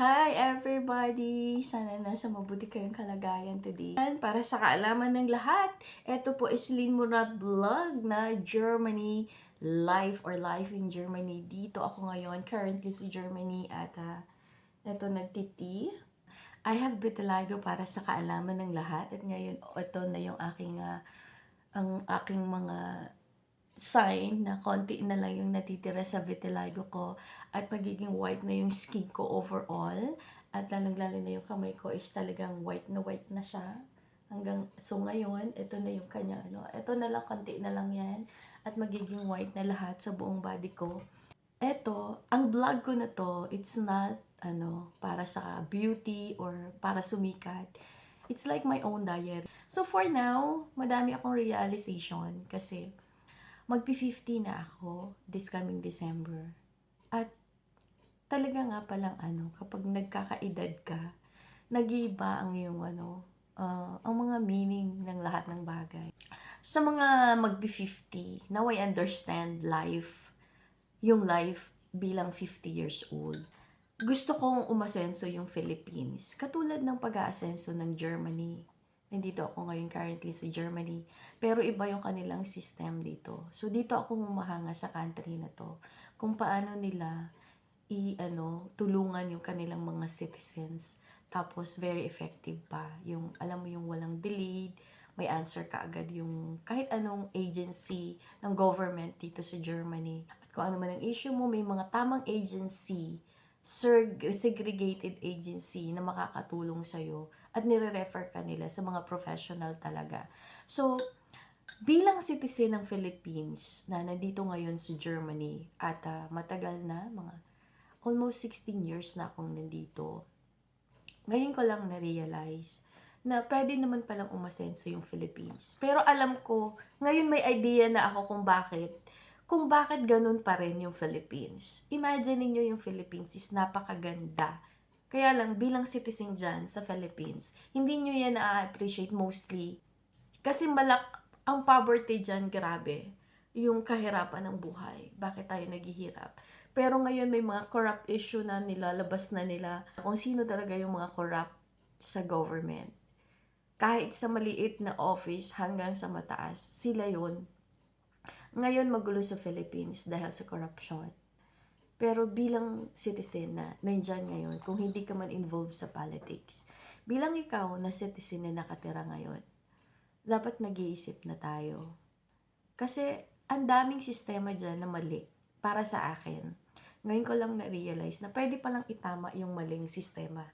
Hi everybody! Sana nasa mabuti kayong kalagayan today. And para sa kaalaman ng lahat, ito po is Lynn Murad Vlog na Germany Life or Life in Germany. Dito ako ngayon, currently sa Germany at uh, ito nagtiti. I have vitiligo para sa kaalaman ng lahat at ngayon ito na yung aking uh, ang aking mga sign na konti na lang yung natitira sa vitiligo ko at magiging white na yung skin ko overall at lalong-lalo na yung kamay ko is talagang white na white na siya. Hanggang so ngayon ito na yung kanya ano. Ito na lang konti na lang yan at magiging white na lahat sa buong body ko. Eto ang vlog ko na to it's not ano para sa beauty or para sumikat. It's like my own diary. So for now madami akong realization kasi magpi-50 na ako this coming December. At talaga nga palang ano, kapag nagkakaedad ka, nag-iiba ang iyong ano, uh, ang mga meaning ng lahat ng bagay. Sa mga magpi-50, now I understand life, yung life bilang 50 years old. Gusto kong umasenso yung Philippines, katulad ng pag-aasenso ng Germany, Nandito ako ngayon currently sa Germany. Pero iba yung kanilang system dito. So dito ako humahanga sa country na to. Kung paano nila i ano tulungan yung kanilang mga citizens. Tapos very effective pa. Yung alam mo yung walang delayed, may answer ka agad yung kahit anong agency ng government dito sa Germany. At kung ano man ang issue mo, may mga tamang agency segregated agency na makakatulong sa'yo at nire-refer ka nila sa mga professional talaga. So, bilang citizen ng Philippines na nandito ngayon sa Germany at uh, matagal na, mga almost 16 years na akong nandito, ngayon ko lang na-realize na pwede naman palang umasenso yung Philippines. Pero alam ko, ngayon may idea na ako kung bakit kung bakit ganun pa rin yung Philippines. Imagine niyo yung Philippines is napakaganda kaya lang, bilang citizen dyan sa Philippines, hindi nyo yan na-appreciate mostly. Kasi malak, ang poverty dyan, grabe. Yung kahirapan ng buhay. Bakit tayo naghihirap? Pero ngayon may mga corrupt issue na nilalabas na nila kung sino talaga yung mga corrupt sa government. Kahit sa maliit na office hanggang sa mataas, sila yon Ngayon magulo sa Philippines dahil sa corruption. Pero bilang citizen na nandyan ngayon, kung hindi ka man involved sa politics, bilang ikaw na citizen na nakatira ngayon, dapat nag-iisip na tayo. Kasi ang daming sistema dyan na mali para sa akin. Ngayon ko lang na-realize na pwede palang itama yung maling sistema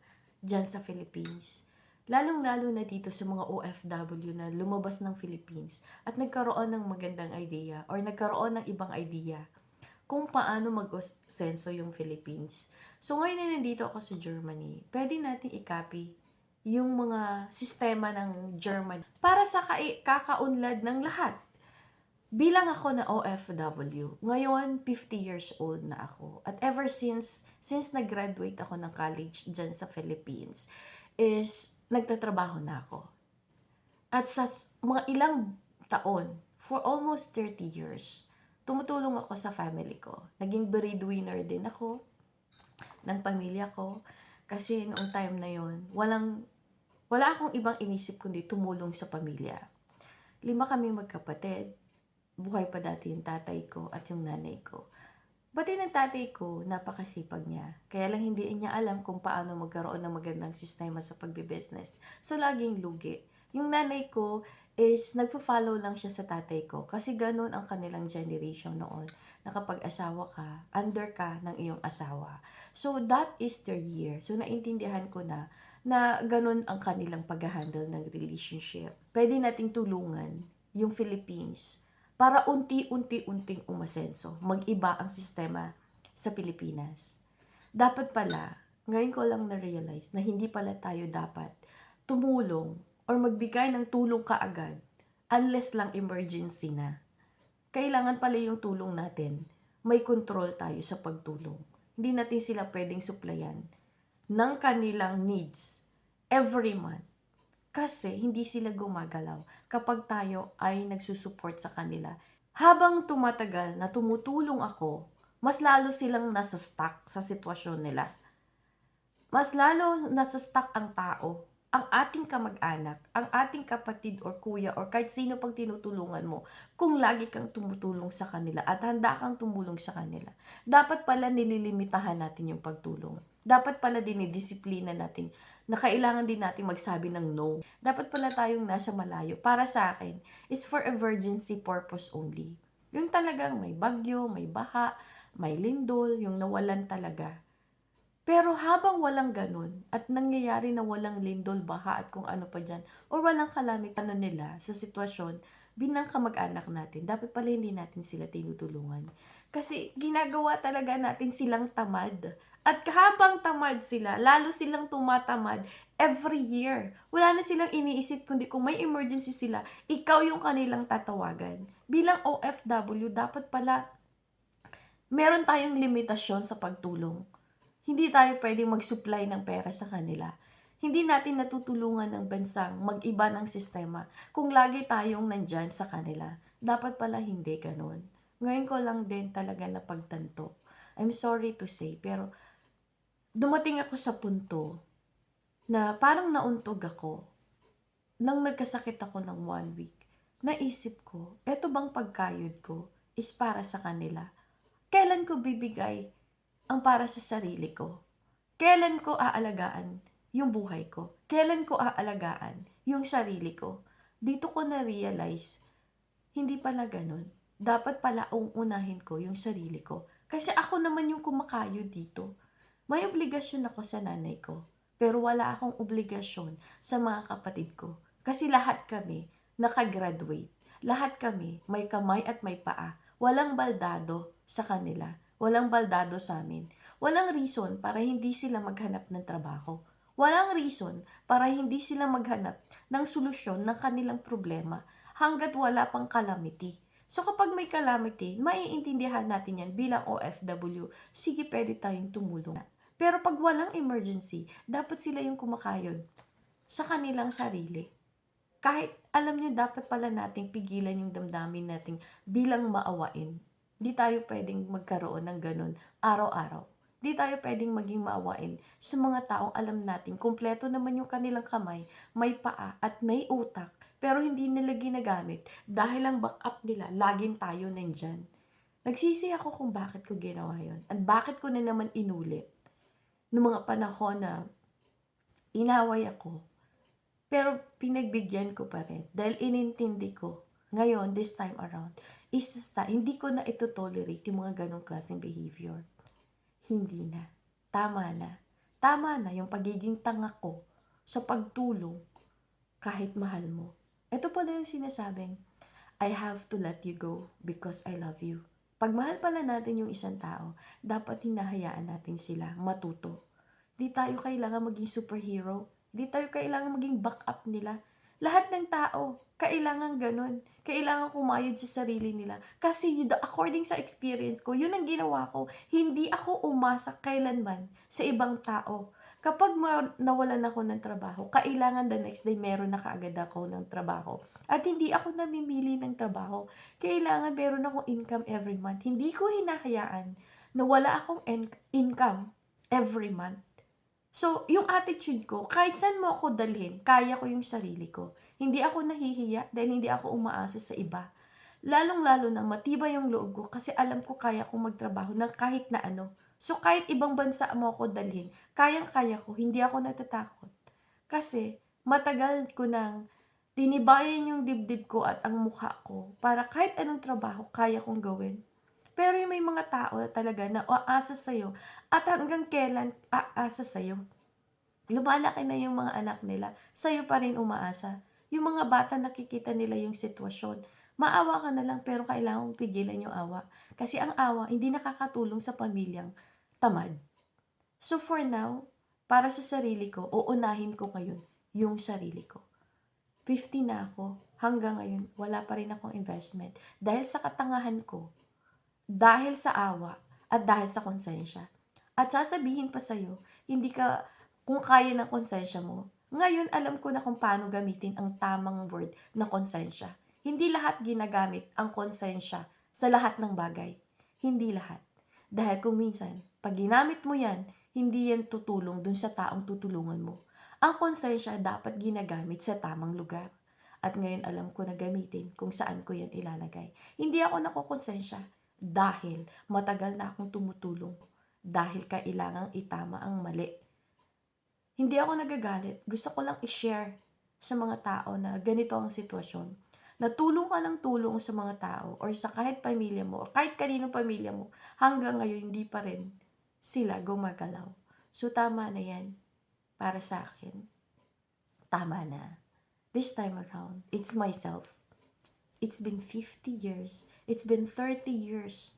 dyan sa Philippines. Lalong-lalo na dito sa mga OFW na lumabas ng Philippines at nagkaroon ng magandang idea or nagkaroon ng ibang idea kung paano mag-senso yung Philippines. So ngayon na nandito ako sa Germany, pwede natin i-copy yung mga sistema ng German para sa kakaunlad ng lahat. Bilang ako na OFW, ngayon 50 years old na ako. At ever since, since nag-graduate ako ng college dyan sa Philippines, is nagtatrabaho na ako. At sa mga ilang taon, for almost 30 years, tumutulong ako sa family ko. Naging breadwinner din ako ng pamilya ko. Kasi noong time na yon walang, wala akong ibang inisip kundi tumulong sa pamilya. Lima kami magkapatid. Buhay pa dati yung tatay ko at yung nanay ko. Pati ng tatay ko, napakasipag niya. Kaya lang hindi niya alam kung paano magkaroon ng magandang sistema sa pagbibusiness. So, laging lugi. Yung nanay ko, is nagpo-follow lang siya sa tatay ko kasi ganun ang kanilang generation noon na kapag asawa ka, under ka ng iyong asawa. So that is their year. So naintindihan ko na na ganun ang kanilang pag-handle ng relationship. Pwede nating tulungan yung Philippines para unti-unti-unting umasenso. Mag-iba ang sistema sa Pilipinas. Dapat pala, ngayon ko lang na-realize na hindi pala tayo dapat tumulong or magbigay ng tulong kaagad unless lang emergency na. Kailangan pala yung tulong natin. May control tayo sa pagtulong. Hindi natin sila pwedeng suplayan ng kanilang needs every month. Kasi hindi sila gumagalaw kapag tayo ay nagsusupport sa kanila. Habang tumatagal na tumutulong ako, mas lalo silang nasa stuck sa sitwasyon nila. mas lalo nasa stuck ang tao, ang ating kamag-anak, ang ating kapatid or kuya or kahit sino pang tinutulungan mo kung lagi kang tumutulong sa kanila at handa kang tumulong sa kanila. Dapat pala nililimitahan natin yung pagtulong. Dapat pala dinidisiplina natin na kailangan din natin magsabi ng no. Dapat pala tayong nasa malayo. Para sa akin, is for emergency purpose only. Yung talagang may bagyo, may baha, may lindol, yung nawalan talaga. Pero habang walang ganun at nangyayari na walang lindol, baha at kung ano pa dyan, or walang kalamit ano nila sa sitwasyon, bilang kamag-anak natin, dapat pala hindi natin sila tinutulungan. Kasi ginagawa talaga natin silang tamad. At habang tamad sila, lalo silang tumatamad every year. Wala na silang iniisip kundi kung may emergency sila, ikaw yung kanilang tatawagan. Bilang OFW, dapat pala meron tayong limitasyon sa pagtulong. Hindi tayo pwedeng mag-supply ng pera sa kanila. Hindi natin natutulungan ng bansang mag-iba ng sistema kung lagi tayong nandyan sa kanila. Dapat pala hindi ganun. Ngayon ko lang din talaga na pagtanto. I'm sorry to say, pero dumating ako sa punto na parang nauntog ako nang nagkasakit ako ng one week. Naisip ko, eto bang pagkayod ko is para sa kanila? Kailan ko bibigay ang para sa sarili ko? Kailan ko aalagaan yung buhay ko? Kailan ko aalagaan yung sarili ko? Dito ko na-realize, hindi pala ganun. Dapat pala uunahin ko yung sarili ko. Kasi ako naman yung kumakayo dito. May obligasyon ako sa nanay ko. Pero wala akong obligasyon sa mga kapatid ko. Kasi lahat kami nakagraduate. Lahat kami may kamay at may paa. Walang baldado sa kanila. Walang baldado sa amin. Walang reason para hindi sila maghanap ng trabaho. Walang reason para hindi sila maghanap ng solusyon ng kanilang problema hanggat wala pang calamity. So kapag may calamity, maiintindihan natin yan bilang OFW, sige pwede tayong tumulong. Pero pag walang emergency, dapat sila yung kumakayod sa kanilang sarili. Kahit alam nyo, dapat pala nating pigilan yung damdamin nating bilang maawain. Di tayo pwedeng magkaroon ng ganun araw-araw. Di tayo pwedeng maging maawain sa mga taong alam natin kumpleto naman yung kanilang kamay, may paa at may utak, pero hindi nila ginagamit dahil ang backup nila, laging tayo nandyan. Nagsisi ako kung bakit ko ginawa yon at bakit ko na naman inulit noong mga panahon na inaway ako. Pero pinagbigyan ko pa rin dahil inintindi ko ngayon, this time around, is sta, hindi ko na ito tolerate yung mga ganong klaseng behavior. Hindi na. Tama na. Tama na yung pagiging tanga ko sa pagtulong kahit mahal mo. Ito pala yung sinasabing, I have to let you go because I love you. Pag mahal pala natin yung isang tao, dapat hinahayaan natin sila matuto. Di tayo kailangan maging superhero. Di tayo kailangan maging backup nila. Lahat ng tao, kailangan ganun. Kailangan kumayod sa sarili nila. Kasi according sa experience ko, yun ang ginawa ko. Hindi ako umasa kailanman sa ibang tao. Kapag nawalan ako ng trabaho, kailangan the next day meron na kaagad ako ng trabaho. At hindi ako namimili ng trabaho. Kailangan meron akong income every month. Hindi ko hinahayaan na wala akong income every month. So, yung attitude ko, kahit saan mo ako dalhin, kaya ko yung sarili ko. Hindi ako nahihiya dahil hindi ako umaasa sa iba. Lalong-lalo na matibay yung loob ko kasi alam ko kaya kong magtrabaho ng kahit na ano. So, kahit ibang bansa mo ako dalhin, kayang-kaya ko, hindi ako natatakot. Kasi, matagal ko nang tinibayan yung dibdib ko at ang mukha ko para kahit anong trabaho, kaya kong gawin. Pero may mga tao talaga na aasa sa'yo at hanggang kailan aasa sa'yo. Lumalaki na yung mga anak nila, sa'yo pa rin umaasa. Yung mga bata nakikita nila yung sitwasyon. Maawa ka na lang pero kailangan pigilan yung awa. Kasi ang awa hindi nakakatulong sa pamilyang tamad. So for now, para sa sarili ko, uunahin ko ngayon yung sarili ko. 50 na ako, hanggang ngayon, wala pa rin akong investment. Dahil sa katangahan ko, dahil sa awa, at dahil sa konsensya. At sasabihin pa sa'yo, hindi ka, kung kaya ng konsensya mo, ngayon alam ko na kung paano gamitin ang tamang word na konsensya. Hindi lahat ginagamit ang konsensya sa lahat ng bagay. Hindi lahat. Dahil kung minsan, pag ginamit mo yan, hindi yan tutulong dun sa taong tutulungan mo. Ang konsensya dapat ginagamit sa tamang lugar. At ngayon alam ko na gamitin kung saan ko yan ilalagay. Hindi ako nakukonsensya dahil matagal na akong tumutulong. Dahil kailangang itama ang mali. Hindi ako nagagalit. Gusto ko lang i-share sa mga tao na ganito ang sitwasyon. Natulong ka ng tulong sa mga tao or sa kahit pamilya mo or kahit kaninong pamilya mo hanggang ngayon hindi pa rin sila gumagalaw. So tama na yan para sa akin. Tama na. This time around, it's myself. It's been 50 years. It's been 30 years.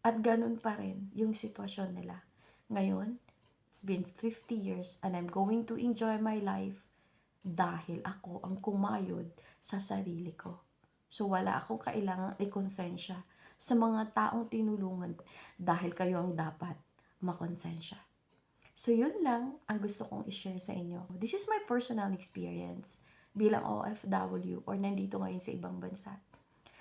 At ganun pa rin yung sitwasyon nila. Ngayon, it's been 50 years and I'm going to enjoy my life dahil ako ang kumayod sa sarili ko. So wala akong kailangang ikonsensya sa mga taong tinulungan dahil kayo ang dapat makonsensya. So yun lang ang gusto kong i-share sa inyo. This is my personal experience bilang OFW or nandito ngayon sa ibang bansa.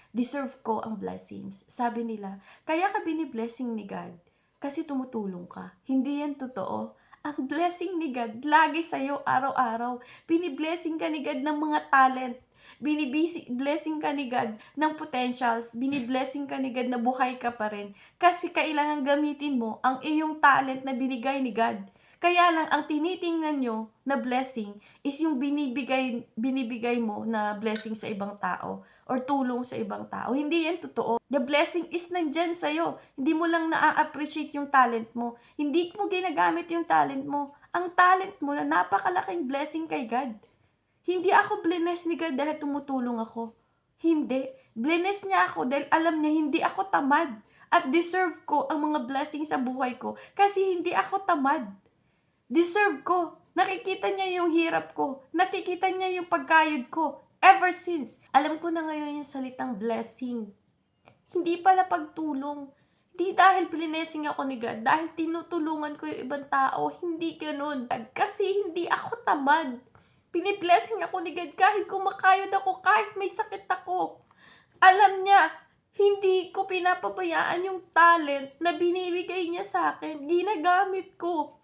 Deserve ko ang blessings. Sabi nila, kaya ka bini-blessing ni God kasi tumutulong ka. Hindi yan totoo. Ang blessing ni God lagi sa'yo araw-araw. Bini-blessing ka ni God ng mga talent. Bini-blessing ka ni God ng potentials. Bini-blessing ka ni God na buhay ka pa rin. Kasi kailangan gamitin mo ang iyong talent na binigay ni God. Kaya lang, ang tinitingnan nyo na blessing is yung binibigay, binibigay mo na blessing sa ibang tao or tulong sa ibang tao. Hindi yan totoo. The blessing is nandyan sa'yo. Hindi mo lang na-appreciate yung talent mo. Hindi mo ginagamit yung talent mo. Ang talent mo na napakalaking blessing kay God. Hindi ako blessed ni God dahil tumutulong ako. Hindi. Blessed niya ako dahil alam niya hindi ako tamad. At deserve ko ang mga blessing sa buhay ko kasi hindi ako tamad. Deserve ko. Nakikita niya yung hirap ko. Nakikita niya yung pagkayod ko. Ever since. Alam ko na ngayon yung salitang blessing. Hindi pala pagtulong. Hindi dahil blessing ako ni God. Dahil tinutulungan ko yung ibang tao. Hindi ganun. Kasi hindi ako tamad. Piniblessing ako ni God kahit kumakayod ako, kahit may sakit ako. Alam niya, hindi ko pinapabayaan yung talent na binibigay niya sa akin. Ginagamit ko.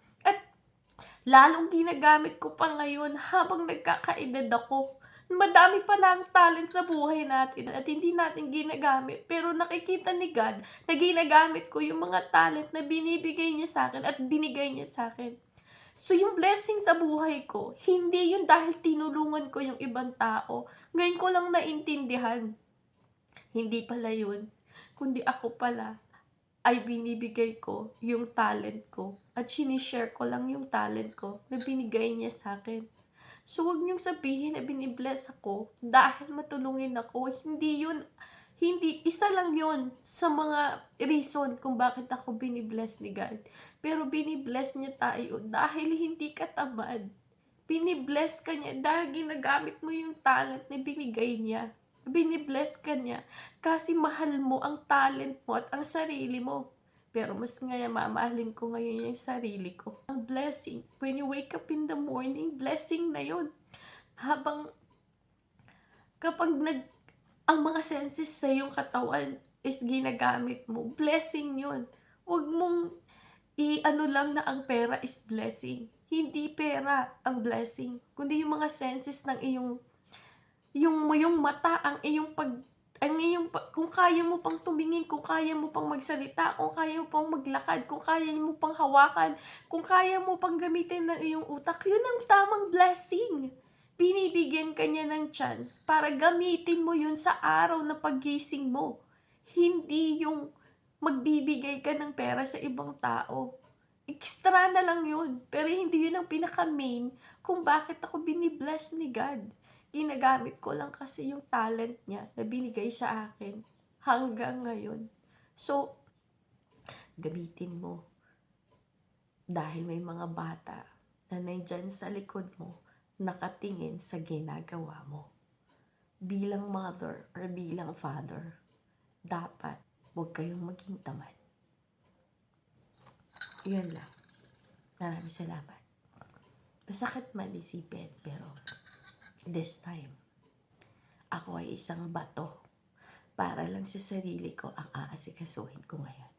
Lalong ginagamit ko pa ngayon habang nagkakaedad ako. Madami pa lang talent sa buhay natin at hindi natin ginagamit. Pero nakikita ni God na ginagamit ko yung mga talent na binibigay niya sa akin at binigay niya sa akin. So yung blessing sa buhay ko, hindi yun dahil tinulungan ko yung ibang tao. Ngayon ko lang naintindihan. Hindi pala yun. Kundi ako pala ay binibigay ko yung talent ko at sinishare ko lang yung talent ko na binigay niya sa akin. So, huwag niyong sabihin na binibless ako dahil matulungin ako. Hindi yun, hindi, isa lang yun sa mga reason kung bakit ako binibless ni God. Pero binibless niya tayo dahil hindi ka tamad. Binibless ka niya dahil ginagamit mo yung talent na binigay niya. Binibless ka niya kasi mahal mo ang talent mo at ang sarili mo. Pero mas ngayon, mamahalin ko ngayon yung sarili ko. Ang blessing, when you wake up in the morning, blessing na yun. Habang, kapag nag, ang mga senses sa iyong katawan is ginagamit mo, blessing yun. Huwag mong i-ano lang na ang pera is blessing. Hindi pera ang blessing, kundi yung mga senses ng iyong yung yung mata, ang iyong pag ang iyong, kung kaya mo pang tumingin, kung kaya mo pang magsalita, kung kaya mo pang maglakad, kung kaya mo pang hawakan, kung kaya mo pang gamitin ng iyong utak, yun ang tamang blessing. Binibigyan ka niya ng chance para gamitin mo yun sa araw na paggising mo. Hindi yung magbibigay ka ng pera sa ibang tao. Extra na lang yun. Pero hindi yun ang pinaka-main kung bakit ako binibless ni God ginagamit ko lang kasi yung talent niya na binigay sa akin hanggang ngayon. So, gamitin mo. Dahil may mga bata na nandyan sa likod mo, nakatingin sa ginagawa mo. Bilang mother or bilang father, dapat huwag kayong maging tamad. Yun lang. Maraming salamat. Masakit man isipin, pero This time, ako ay isang bato para lang sa sarili ko ang aasikasuhin ko ngayon.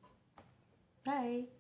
Bye!